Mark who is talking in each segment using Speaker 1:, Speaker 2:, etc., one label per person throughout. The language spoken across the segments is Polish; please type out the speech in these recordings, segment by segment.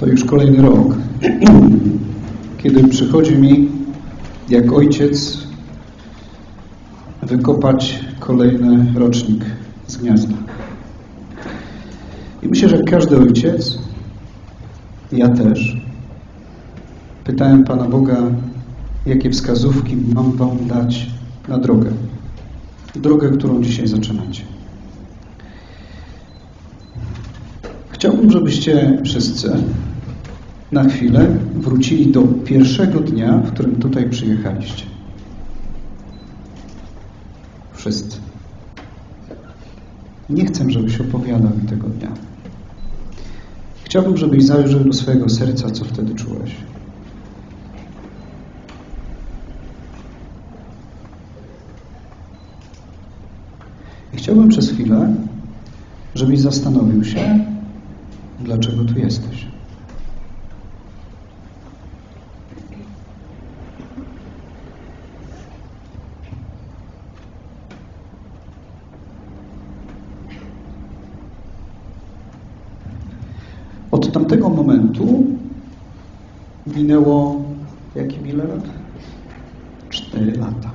Speaker 1: To już kolejny rok, kiedy przychodzi mi jak ojciec wykopać kolejny rocznik z gniazda. I myślę, że każdy ojciec, ja też, pytałem Pana Boga, jakie wskazówki mam Wam dać na drogę. Drogę, którą dzisiaj zaczynacie. Chciałbym, żebyście wszyscy na chwilę wrócili do pierwszego dnia, w którym tutaj przyjechaliście. Wszyscy. Nie chcę, żebyś opowiadał mi tego dnia. Chciałbym, żebyś zajrzał do swojego serca, co wtedy czułeś. I chciałbym przez chwilę, żebyś zastanowił się, dlaczego tu jesteś. Od tamtego momentu minęło jakim ile lat? Cztery lata.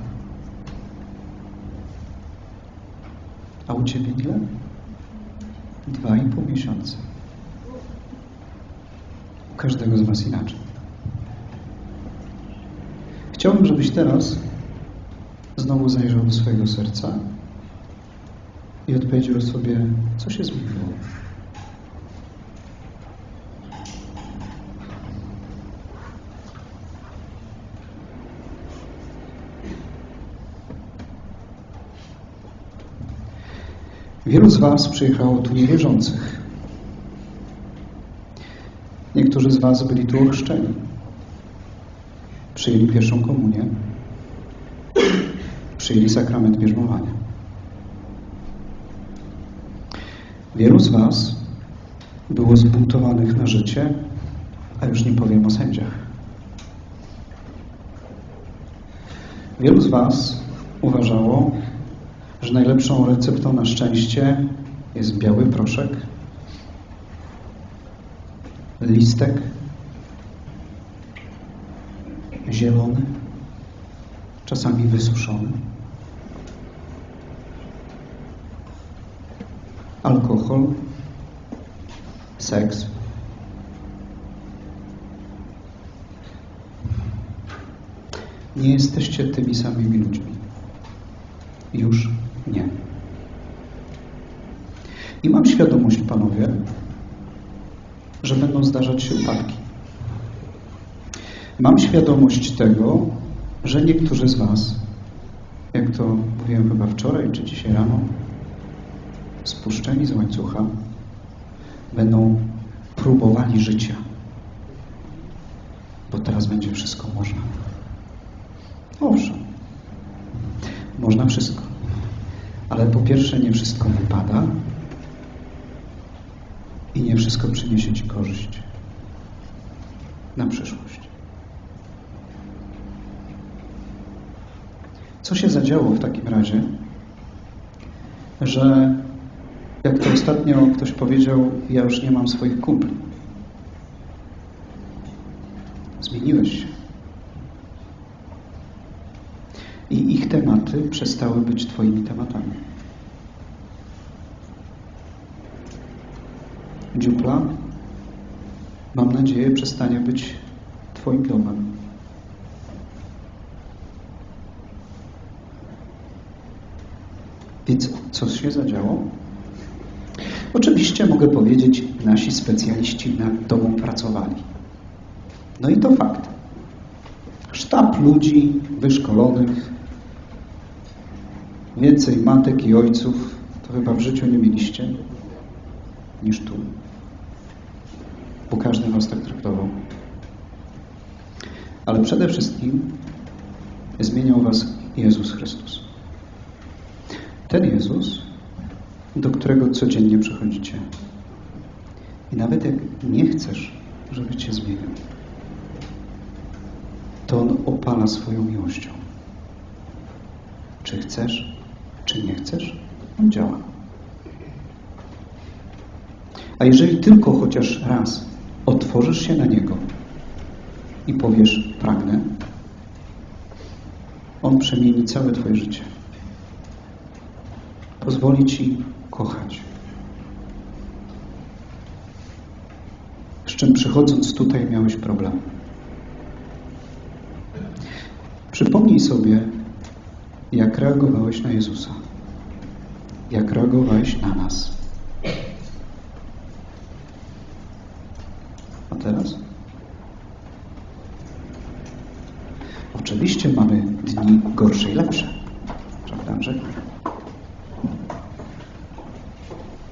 Speaker 1: A u Ciebie ile? Dwa i pół miesiąca. U każdego z Was inaczej. Chciałbym, żebyś teraz znowu zajrzał do swojego serca i odpowiedział sobie, co się zmieniło. Wielu z Was przyjechało tu niewierzących. Niektórzy z Was byli tu ochrzczeni. Przyjęli pierwszą komunię. Przyjęli sakrament bierzmowania. Wielu z Was było zbuntowanych na życie, a już nie powiem o sędziach. Wielu z Was uważało, że najlepszą receptą na szczęście jest biały proszek, listek, zielony, czasami wysuszony, alkohol, seks. Nie jesteście tymi samymi ludźmi. Już nie. I mam świadomość, panowie, że będą zdarzać się upadki. Mam świadomość tego, że niektórzy z Was, jak to mówiłem chyba wczoraj czy dzisiaj rano, spuszczeni z łańcucha, będą próbowali życia. Bo teraz będzie wszystko można. Owszem, można wszystko. Ale po pierwsze, nie wszystko wypada i nie wszystko przyniesie Ci korzyść na przyszłość. Co się zadziało w takim razie, że jak to ostatnio ktoś powiedział, ja już nie mam swoich kumpli. Zmieniłeś się. I ich tematy przestały być Twoimi tematami. Dziupla, mam nadzieję, przestanie być Twoim domem. Więc co się zadziało? Oczywiście mogę powiedzieć, nasi specjaliści nad Tobą pracowali. No i to fakt. Sztab ludzi wyszkolonych, więcej matek i ojców, to chyba w życiu nie mieliście niż tu. Bo każdy was tak traktował. Ale przede wszystkim zmieniał was Jezus Chrystus. Ten Jezus, do którego codziennie przychodzicie. I nawet jak nie chcesz, żeby Cię zmienił, to On opala swoją miłością. Czy chcesz, czy nie chcesz, On działa. A jeżeli tylko chociaż raz otworzysz się na Niego i powiesz pragnę, On przemieni całe Twoje życie. Pozwoli Ci kochać. Z czym przychodząc tutaj miałeś problem. Przypomnij sobie, jak reagowałeś na Jezusa. Jak reagowałeś na nas. A teraz? Oczywiście mamy dni gorsze i lepsze. Prawda, Andrzej?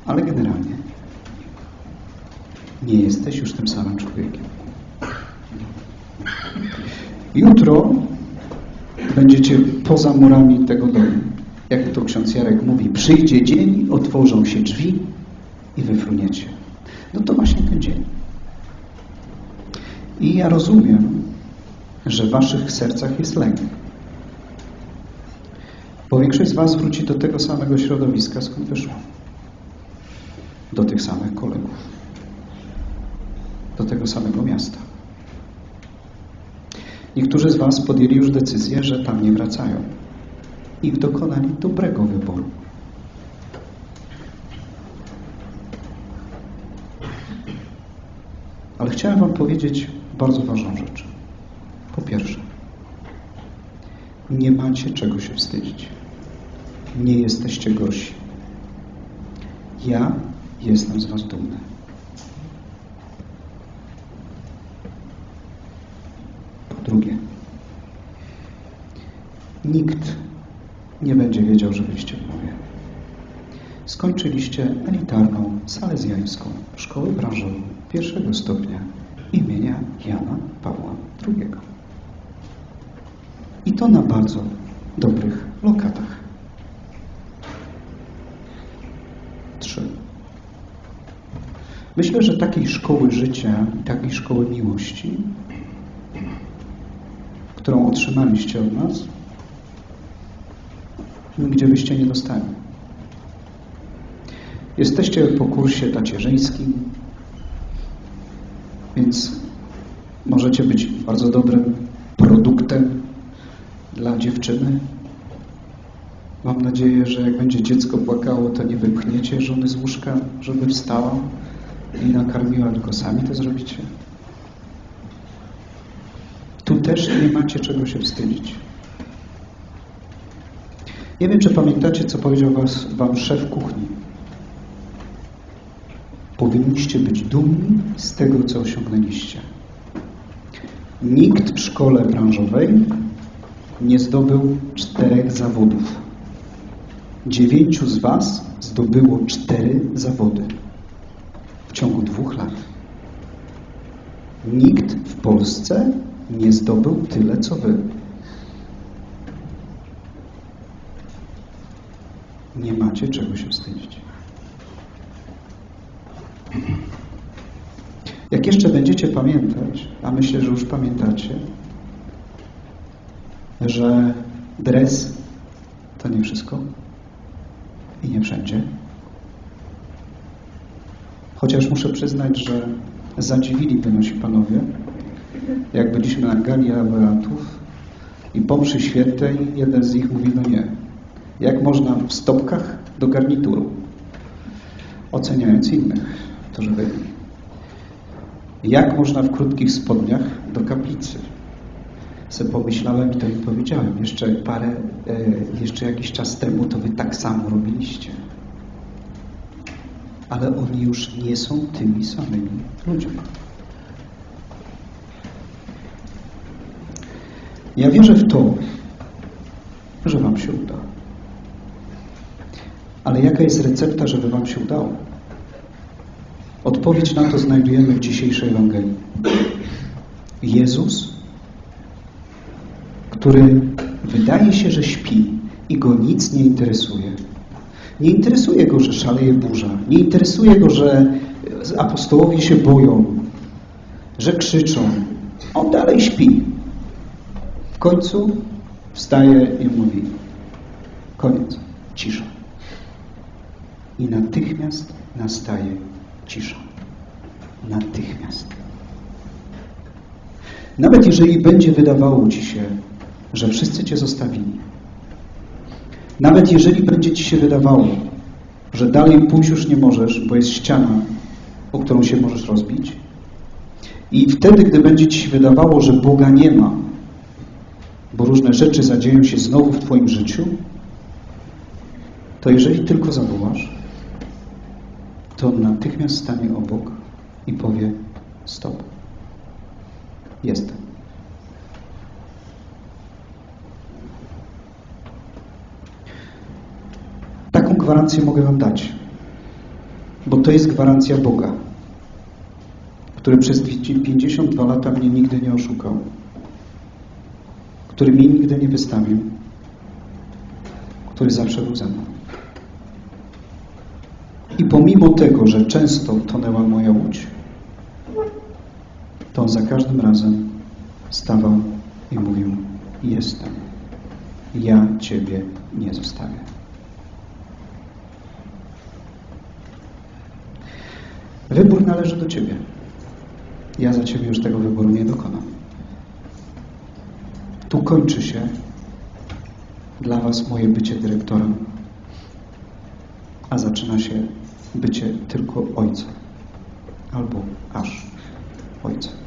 Speaker 1: Ale generalnie nie jesteś już tym samym człowiekiem. Jutro będziecie poza murami tego domu. Jak to ksiądz Jarek mówi, przyjdzie dzień, otworzą się drzwi i wyfruniecie. No to właśnie ten dzień. I ja rozumiem, że w waszych sercach jest lęk. Bo większość z was wróci do tego samego środowiska, skąd wyszła. Do tych samych kolegów. Do tego samego miasta. Niektórzy z was podjęli już decyzję, że tam nie wracają. I dokonali dobrego wyboru. Ale chciałem wam powiedzieć bardzo ważną rzecz. Po pierwsze, nie macie czego się wstydzić. Nie jesteście gorsi. Ja jestem z was dumny. Po drugie, nikt nie będzie wiedział, że byliście w mowie. Skończyliście elitarną, salezjańską szkołę branżową pierwszego stopnia imienia Jana Pawła II. I to na bardzo dobrych lokatach. Trzy. Myślę, że takiej szkoły życia, takiej szkoły miłości, którą otrzymaliście od nas, nigdzie byście nie dostali. Jesteście po kursie tacierzyńskim, więc możecie być bardzo dobrym produktem dla dziewczyny. Mam nadzieję, że jak będzie dziecko płakało, to nie wypchniecie żony z łóżka, żeby wstała i nakarmiła, tylko sami to zrobicie. Tu też nie macie czego się wstydzić. Nie wiem, czy pamiętacie, co powiedział was, wam szef kuchni. Powinniście być dumni z tego, co osiągnęliście. Nikt w szkole branżowej nie zdobył czterech zawodów. Dziewięciu z was zdobyło cztery zawody w ciągu dwóch lat. Nikt w Polsce nie zdobył tyle, co wy. Nie macie czego się wstydzić. Jak jeszcze będziecie pamiętać, a myślę, że już pamiętacie, że dres to nie wszystko i nie wszędzie. Chociaż muszę przyznać, że zadziwiliby nasi panowie, jak byliśmy na gali laureatów i po mszy świętej jeden z nich mówi, no nie, jak można w stopkach do garnituru, oceniając innych, którzy byli. Jak można w krótkich spodniach do kaplicy? Se pomyślałem i to im powiedziałem. Jeszcze parę, e, jeszcze jakiś czas temu to wy tak samo robiliście. Ale oni już nie są tymi samymi ludźmi. Ja wierzę w to, że wam się uda. Ale jaka jest recepta, żeby wam się udało? Odpowiedź na to znajdujemy w dzisiejszej Ewangelii. Jezus, który wydaje się, że śpi i go nic nie interesuje. Nie interesuje go, że szaleje burza. Nie interesuje go, że apostołowie się boją, że krzyczą. On dalej śpi. W końcu wstaje i mówi koniec, cisza. I natychmiast nastaje cisza. Natychmiast. Nawet jeżeli będzie wydawało Ci się, że wszyscy Cię zostawili, nawet jeżeli będzie Ci się wydawało, że dalej pójść już nie możesz, bo jest ściana, o którą się możesz rozbić, i wtedy, gdy będzie Ci się wydawało, że Boga nie ma, bo różne rzeczy zadzieją się znowu w Twoim życiu, to jeżeli tylko zawołasz, to on natychmiast stanie obok i powie stop. Jestem. Taką gwarancję mogę Wam dać, bo to jest gwarancja Boga, który przez 52 lata mnie nigdy nie oszukał, który mnie nigdy nie wystawił, który zawsze był ze mną. I pomimo tego, że często tonęła moja łódź, to on za każdym razem stawał i mówił: Jestem. Ja Ciebie nie zostawię. Wybór należy do Ciebie. Ja za Ciebie już tego wyboru nie dokonam. Tu kończy się dla Was moje bycie dyrektorem, a zaczyna się bycie tylko ojcem albo aż ojcem.